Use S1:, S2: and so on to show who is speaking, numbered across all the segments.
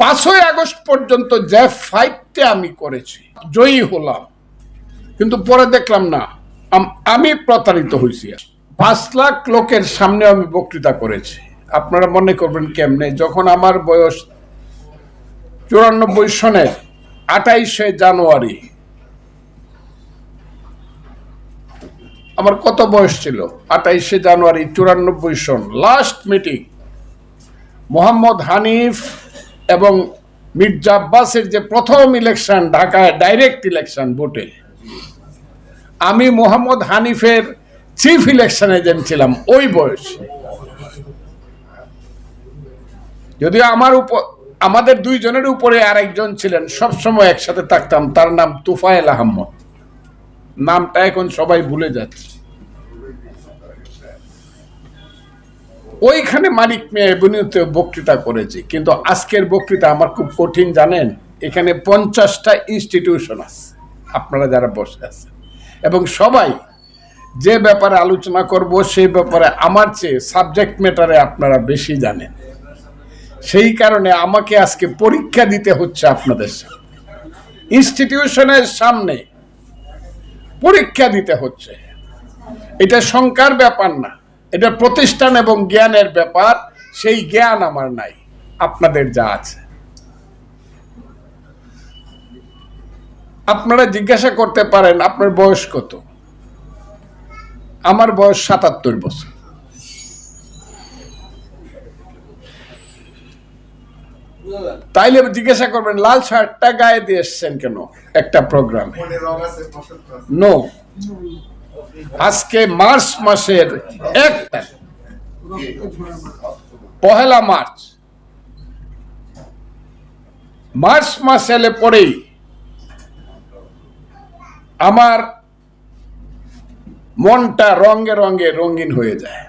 S1: পাঁচই আগস্ট পর্যন্ত যে ফাইটটা আমি করেছি, জয়ী হলাম। কিন্তু পরে দেখলাম না, আমি প্রতারিত হয়েছি। পাঁচ লাখ লোকের সামনে আমি বক্তৃতা করেছি। আপনারা মনে করবেন কেমনে, যখন আমার বয়স চুরানব্বই সনের আঠাইশে জানুয়ারি, আমার কত বয়স ছিল? আঠাইশে জানুয়ারি চুরানব্বই সন লাস্ট মিটিং মোহাম্মদ হানিফ এবং মির্জা আব্বাসের যে প্রথম ইলেকশন ঢাকায় ডাইরেক্ট ইলেকশন ভোটে, আমি মোহাম্মদ হানিফের চিফ ইলেকশন এজেন্ট ছিলাম ওই বয়সে। যদিও আমার উপর, আমাদের দুইজনের উপরে আরেকজন ছিলেন, সবসময় একসাথে থাকতাম, তার নাম তুফায়েল আহমদ। নামটা এখন সবাই ভুলে যাচ্ছে। ওইখানে মানিক মেয়ে এভিনিউতে বক্তৃতা করেছি। কিন্তু আজকের বক্তৃতা আমার খুব কঠিন, জানেন? এখানে পঞ্চাশটা ইনস্টিটিউশন আছে। আপনারা যারা বসে আছেন। এবং সবাই যে ব্যাপারে আলোচনা করব, সেই ব্যাপারে আমার চেয়ে সাবজেক্ট ম্যাটারে আপনারা বেশি জানেন। সেই কারণে আমাকে আজকে পরীক্ষা দিতে হচ্ছে আপনাদের সামনে। ইনস্টিটিউশনের সামনে পরীক্ষা দিতে হচ্ছে। এটা শঙ্কার ব্যাপার না। এটা প্রতিষ্ঠান এবং জ্ঞানের ব্যাপার সেই জ্ঞান আমার নাই আপনাদের যা আছে। আপনারা জিজ্ঞাসা করতে পারেন আপনার বয়স কত? আমার বয়স সাতাত্তর বছর। তাইলে জিজ্ঞাসা করবেন লাল শার্টটা গায়ে দিয়ে এসছেন কেন একটা প্রোগ্রামে? নো আজকে মার্চ মাসের এক পহেলা মার্চ। মার্চ মাস এলে পরেই আমার মনটা রঙে রঙে রঙিন হয়ে যায়।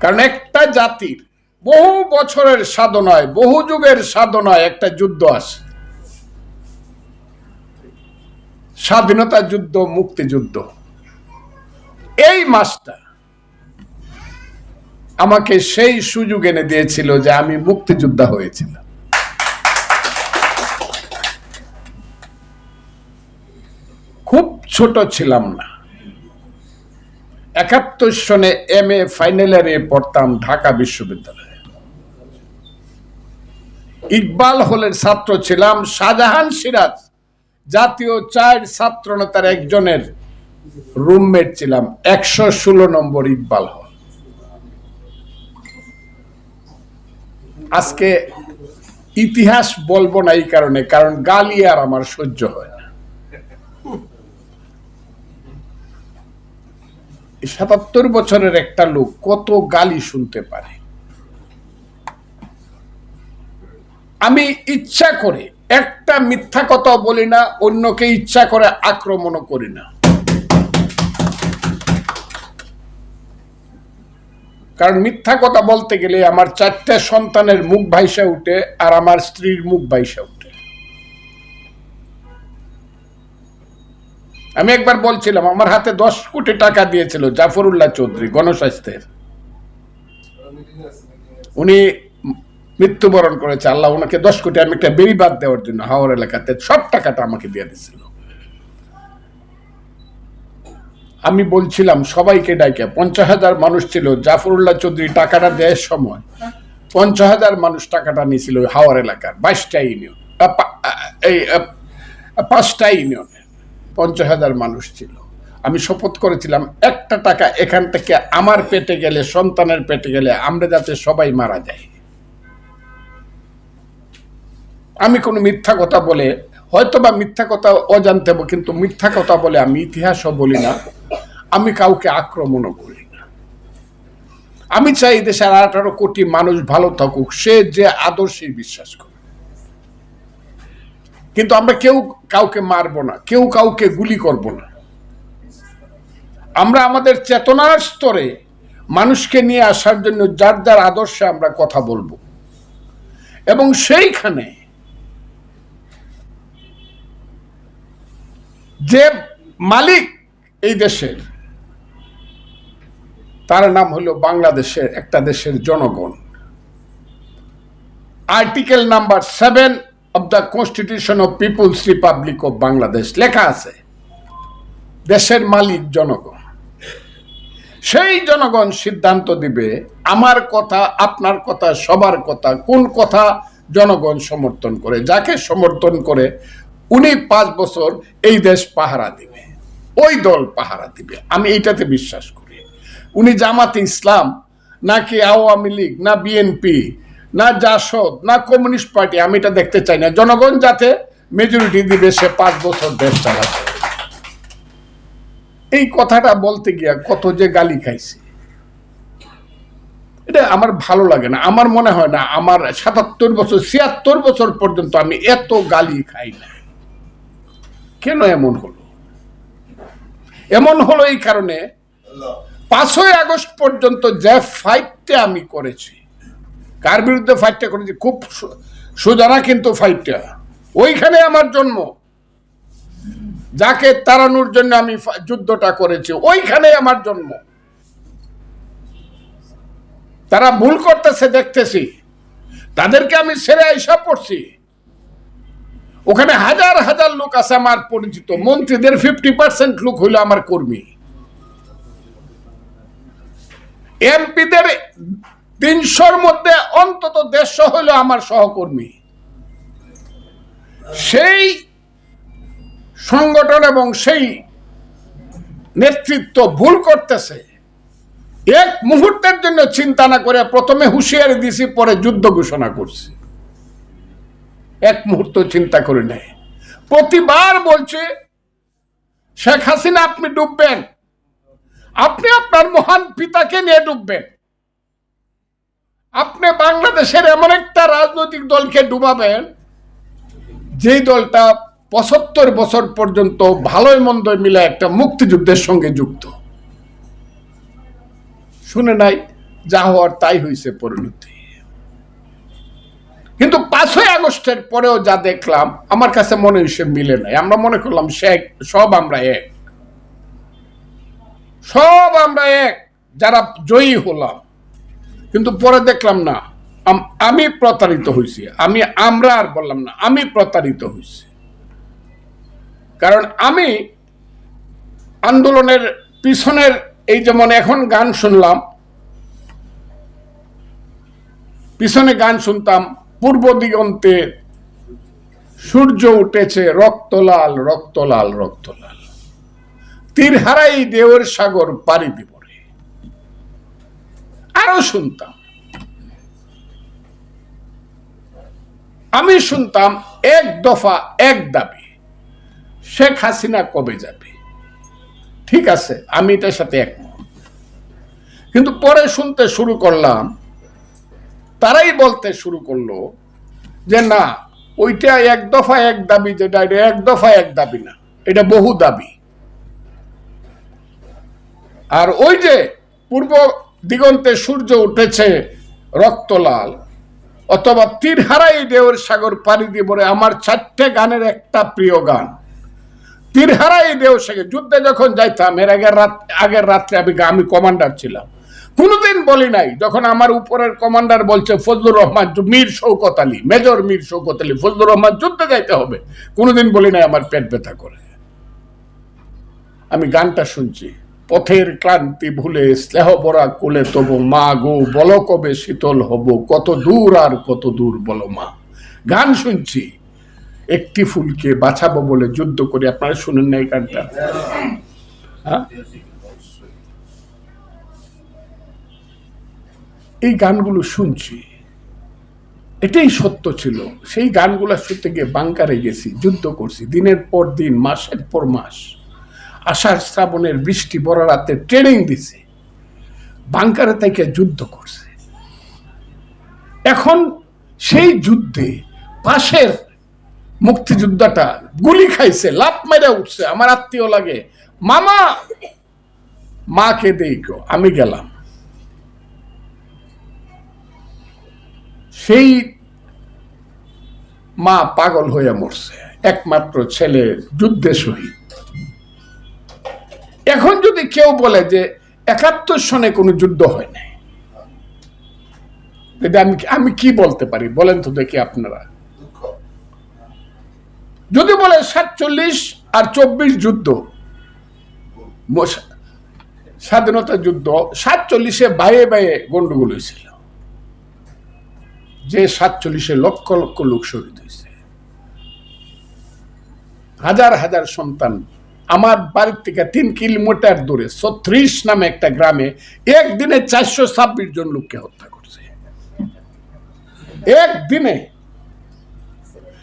S1: কারণ একটা জাতির বহু বছরের সাধনায়, বহু যুগের সাধনায় একটা যুদ্ধ আসে স্বাধীনতা যুদ্ধ, মুক্তিযুদ্ধ। এই মাসটা আমাকে সেই সুযোগ এনে দিয়েছিল যে আমি মুক্তিযোদ্ধা হয়েছিলাম। খুব ছোট ছিলাম না। একাত্তর সনে এম এ ফাইনাল ইয়ারে পড়তাম ঢাকা বিশ্ববিদ্যালয়ে। ইকবাল হলের ছাত্র ছিলাম শাহজাহান সিরাজ। জাতীয় চার ছাত্র নেতার একজনের রুমমেট ছিলাম, একশো ষোলো নম্বর ইকবাল হল। আজকে ইতিহাস বলব না এই কারণে, কারণ গালি আর আমার সহ্য হয় না। সাতাত্তর বছরের একটা লোক কত গালি শুনতে পারে। আমি ইচ্ছা করে একটা মিথ্যা কথা বলি না, অন্যকে ইচ্ছা করে আক্রমণও করি না। কারণ মিথ্যা কথা বলতে গেলে আমার চারটে সন্তানের মুখ ভাইসা উঠে আর আমার স্ত্রীর মুখ ভাইসা উঠে। আমি একবার বলছিলাম, আমার হাতে দশ কোটি টাকা দিয়েছিল জাফরুল্লাহ চৌধুরী গণস্বাস্থ্যের। উনি মৃত্যুবরণ করেছে, আল্লাহ ওনাকে দশ কোটি আমি একটা বেরিবাদ দেওয়ার জন্য হাওড় এলাকাতে সব টাকাটা আমাকে দিয়ে দিছিল। আমি বলছিলাম, সবাইকে ডাইকে, পঞ্চাশ হাজার মানুষ ছিল, জাফরুল্লাহ চৌধুরী টাকাটা দেওয়ার সময় পঞ্চাশ হাজার মানুষ টাকাটা নিয়েছিল হাওড় এলাকার, বাইশটা ইউনিয়ন এই পাঁচটা ইউনিয়নে পঞ্চাশ হাজার মানুষ ছিল। আমি শপথ করেছিলাম, একটা টাকা এখান থেকে আমার পেটে গেলে, সন্তানের পেটে গেলে আমরা যাতে সবাই মারা যাই আমি কোনো মিথ্যা কথা বলে হয়তো বা মিথ্যা কথা অজান্তে কিন্তু মিথ্যা কথা বলে আমি ইতিহাসও বলি না, আমি কাউকে আক্রমণও করি না। আমি চাই দেশের আঠারো কোটি মানুষ ভালো থাকুক, সে যে আদর্শে বিশ্বাস করে কিন্তু আমরা কেউ কাউকে মারবো না, কেউ কাউকে গুলি করব না। আমরা আমাদের চেতনার স্তরে মানুষকে নিয়ে আসার জন্য যার যার আদর্শে আমরা কথা বলব। এবং সেইখানে যে মালিক এই দেশের, তার নাম হলো বাংলাদেশের একটা দেশের জনগণ। Article number seven of the constitution of people's republic of Bangladesh লেখা আছে, দেশের মালিক জনগণ। সেই জনগণ সিদ্ধান্ত দিবে, আমার কথা, আপনার কথা, সবার কথা, কোন কথা জনগণ সমর্থন করে? যাকে সমর্থন করে উনি পাঁচ বছর এই দেশ পাহারা দিবে, ওই দল পাহারা দিবে। আমি এইটাতে বিশ্বাস করি। উনি জামাতে ইসলাম নাকি আওয়ামী লীগ, না বিএনপি, না জাসদ, না কমিউনিস্ট পার্টি, আমি এটা দেখতে চাই না। জনগণ যাতে মেজরিটি দিবে, সে পাঁচ বছর দেশ চালাবে। এই কথাটা বলতে গিয়া কত যে গালি খাইছি। এটা আমার ভালো লাগে না। আমার মনে হয় না, আমার সাতাত্তর বছর, ছিয়াত্তর বছর পর্যন্ত আমি এত গালি খাই না। কেন এমন হলো? এমন হলো এই কারণে পাঁচই আগস্ট পর্যন্ত যে ফাইটটা আমি করেছি কার বিরুদ্ধে ফাইটটা করেছি খুব সু- সোজা না কিন্তু ফাইটটা ওইখানে আমার জন্ম। যাকে তাড়ানোর জন্য আমি যুদ্ধটা করেছি ওইখানে আমার জন্ম। তারা ভুল করতেছে দেখতেছি। তাদেরকে আমি ছেড়ে আইসা পড়ছি। ওখানে হাজার হাজার লোক আছে আমার পরিচিত। মন্ত্রীদের ফিফটি পার্সেন্ট লোক হইল আমার কর্মী। এমপিদের তিনশোর মধ্যে অন্তত দেড়শো হইল আমার সহকর্মী। সেই সংগঠন এবং সেই নেতৃত্ব ভুল করতেছে। এক মুহূর্তের জন্য চিন্তা না করে প্রথমে হুঁশিয়ারি দিছি, পরে যুদ্ধ ঘোষণা করছি। এক মুহূর্ত চিন্তা করে নেয় প্রতিবার বলছে, শেখ হাসিনা, আপনি ডুববেন। আপনি আপনার মহান পিতাকে নিয়ে ডুববেন। আপনি বাংলাদেশের এমন একটা রাজনৈতিক দলকে ডুবাবেন, যেই দলটা পঁচাত্তর বছর পর্যন্ত ভালোই মন্দ মিলে একটা মুক্তিযুদ্ধের সঙ্গে যুক্ত। শুনে নাই, যা হওয়ার তাই হয়েছে পরিণতি। কিন্তু পাঁচই আগস্টের পরেও যা দেখলাম, আমার কাছে মনে হয়েছে মিলে নাই। আমরা মনে করলাম সে সব আমরা এক। সব আমরা এক, যারা জয়ী হলাম। কিন্তু পরে দেখলাম না আমি প্রতারিত হয়েছি। আমি, আমরা আর বললাম না, আমি প্রতারিত হয়েছি। কারণ আমি আন্দোলনের পিছনের এই যেমন এখন গান শুনলাম, পিছনে গান শুনতাম পূর্ব দিগন্তে সূর্য উঠেছে রক্তলাল রক্তলাল রক্তলাল। তীর হারাই দেওয়ের সাগর পাড়ি দিব আরও শুনতাম। আমি শুনতাম এক দফা, এক দাবি, শেখ হাসিনা কবে যাবে? ঠিক আছে, আমি এটার সাথে একমত। কিন্তু পরে শুনতে শুরু করলাম তারাই বলতে শুরু করল যে না, ওইটা এক দফা এক দাবি, যেটা এটা এক দফা এক দাবি না, এটা বহু দাবি। আর ওই যে পূর্ব দিগন্তে সূর্য উঠেছে রক্তলাল, অথবা তীর হারাই দেওর সাগর পাড়ি দিয়ে বলে আমার চারটে গানের একটা প্রিয় গান। তীর হারাই দেও সাগর যুদ্ধে যখন যাইতাম, এর আগের রাত আগের রাত্রে আমি আমি কমান্ডার ছিলাম। কোনোদিন বলি নাই, যখন আমার উপরের কমান্ডার বলছে, ফজলুর রহমান মীর শৌকত আলী, মেজর মীর শৌকত আলী, ফজলুর রহমান যুদ্ধে যাইতে হবে, কোনোদিন বলি নাই আমার পেট ব্যথা করে। আমি গানটা শুনছি, পথের ক্লান্তি ভুলে, স্নেহ বরা কোলে তবু মা গো, বল কবে শীতল হব, কত দূর আর কত দূর বলো মা। গান শুনছি, একটি ফুলকে বাঁচাবো বলে যুদ্ধ করি, আপনারা শুনেন না এই গানটা। হ্যাঁ? এই গানগুলো শুনছি। এটাই সত্য ছিল। সেই গানগুলো শুনতে গিয়ে বাংকারে গেছি, যুদ্ধ করছি, দিনের পর দিন, মাসের পর মাস। আষাঢ় শ্রাবণের বৃষ্টি, বড় রাতে ট্রেনিং দিছে। বাংকারে থেকে যুদ্ধ করছে। এখন সেই যুদ্ধে পাশের মুক্তিযোদ্ধাটা গুলি খাইছে লাভ মেরে উঠছে, আমার আত্মীয় লাগে, মামা, মাকে দেই আমি গেলাম। সেই মা পাগল হয়ে মরছে, একমাত্র ছেলে যুদ্ধে শহীদ। এখন যদি কেউ বলে যে একাত্তর সনে কোনো যুদ্ধ হয় নাই আমি আমি কি বলতে পারি? বলেন তো দেখি আপনারা। যদি বলে সাতচল্লিশ আর চব্বিশ যুদ্ধ স্বাধীনতা যুদ্ধ, সাতচল্লিশে বাইয়ে বাইয়ে গন্ডগোল হয়েছিল। যে সাতচল্লিশে লক্ষ লক্ষ লোক শহীদ হয়েছে। হাজার হাজার সন্তান আমার বাড়ির থেকে তিন কিলোমিটার দূরে, ছত্রিশ নামে একটা গ্রামে একদিনে চারশো ছাব্বিশ জন লোককে হত্যা করছে। একদিনে।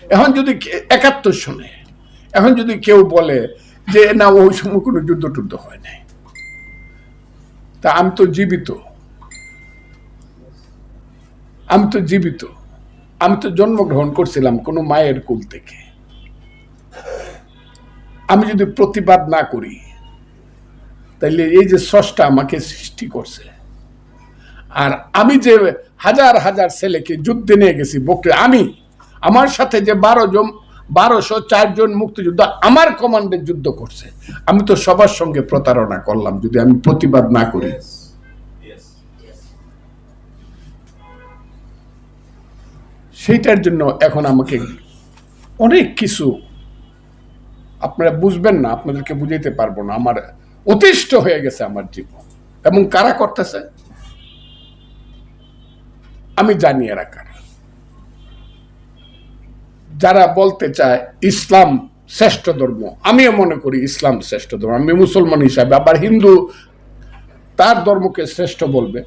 S1: এখন যদি একাত্তর সনে। এখন যদি কেউ বলে যে, না, ওই সময় কোনো যুদ্ধ টুদ্ধ হয় নাই। তা আমি তো জীবিত। আমি তো জীবিত। আমি তো জন্মগ্রহণ করছিলাম কোনো মায়ের কুল থেকে। আমি যদি প্রতিবাদ না করি, তাইলে এই যে স্রষ্টা আমাকে সৃষ্টি করছে। আর আমি যে হাজার হাজার ছেলেকে যুদ্ধে নিয়ে গেছি বকরে, আমি, আমার সাথে যে বারো জন, বারোশো চারজন মুক্তিযুদ্ধ আমার কমান্ডে যুদ্ধ করছে, আমি তো সবার সঙ্গে প্রতারণা করলাম যদি আমি প্রতিবাদ না করি। সেইটার জন্য এখন আমাকে অনেক কিছু আপনারা বুঝবেন না, আপনাদেরকে বুঝাইতে পারব না। আমার অতিষ্ঠ হয়ে গেছে আমার জীবন। এবং কারা করতেছে? আমি জানি এরা কারা। যারা বলতে চায় ইসলাম শ্রেষ্ঠ ধর্ম, আমিও মনে করি ইসলাম শ্রেষ্ঠ ধর্ম। আমি মুসলমান হিসাবে, আবার হিন্দু তার ধর্মকে শ্রেষ্ঠ বলবে।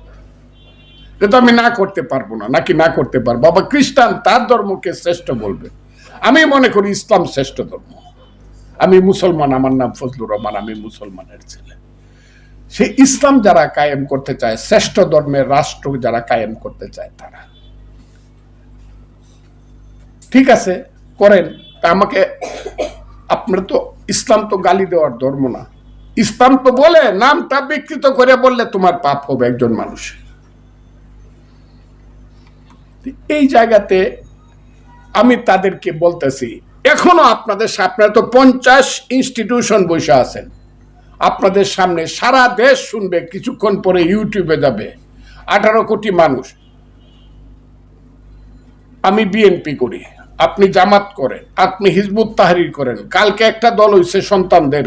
S1: এটা আমি না করতে পারব না, নাকি না করতে পারব? আবার খ্রিস্টান তার ধর্মকে শ্রেষ্ঠ বলবে। আমি মনে করি ইসলাম শ্রেষ্ঠ ধর্ম। আমি মুসলমান, আমার নাম ফজলুর রহমান, আমি মুসলমানের ছেলে। সেই ইসলাম যারা কায়েম করতে চায়, শ্রেষ্ঠ ধর্মের রাষ্ট্র যারা কায়েম করতে চায় তারা। ঠিক আছে, করেন। তা আমাকে, আপনার তো ইসলাম তো গালি দেওয়ার ধর্ম না। ইসলাম তো বলে, নামটা বিকৃত করে বললে তোমার পাপ হবে একজন মানুষের। এই জায়গাতে আমি তাদেরকে বলতেছি, এখনও আপনাদের আপনারা তো পঞ্চাশ ইনস্টিটিউশন বসে আছেন। আপনাদের সামনে সারা দেশ শুনবে, কিছুক্ষণ পরে ইউটিউবে যাবে। আঠারো কোটি মানুষ। আমি বিএনপি করি। আপনি জামাত করেন, আপনি হিজবুত তাহরির করেন। কালকে একটা দল হইছে সন্তানদের,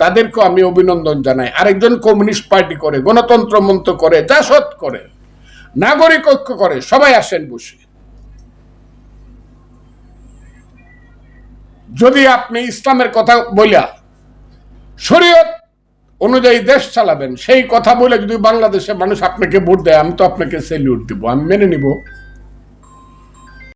S1: তাদেরকেও আমি অভিনন্দন জানাই। আরেকজন কমিউনিস্ট পার্টি করে, গণতন্ত্র মন্ত্র করে জাসদ করে। নাগরিক ঐক্য করে, সবাই আসেন বসে। যদি আপনি ইসলামের কথা বলিয়া শরীয়ত অনুযায়ী দেশ চালাবেন, সেই কথা বলে যদি বাংলাদেশের মানুষ আপনাকে ভোট দেয়, আমি তো আপনাকে সেলিউট দিব, আমি মেনে নিব।